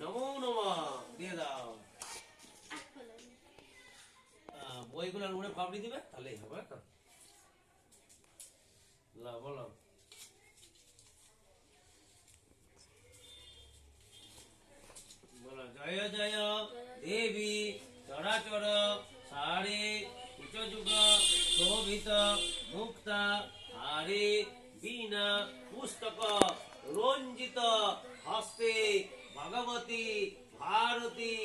নমো নম। দিয়ে দাও। বইগুলোর উপরে ফাবড়ি দিবে, তাহলেই হবে বলো। বলো, জয় জয়, দেবী, চরাচর, সারে উচ্চ যুগ শোভিত, মুক্তা, হারে, বীণা, পুস্তক, রঞ্জিত, হস্তে ভগবতী, ভারতী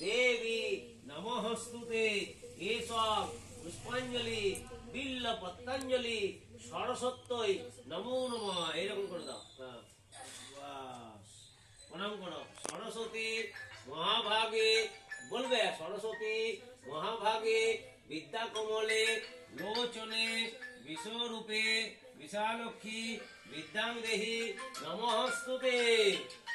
দেবী নমস্তুতে এসব পুষ্পাঞ্জলি বিল্ল পত্তাঞ্জলি সরস্বত্যই নমো নম, এরকম করে দাও। হ্যাঁ। প্রণাম করো। সরস্বতী মহাভাগে বলবে, সরস্বতী মহাভাগে বিদ্যা কমলে লোচনে বিশ্বরূপে বিশালক্ষী বিদ্যাং দেহি নমস্তুতে হ্যালো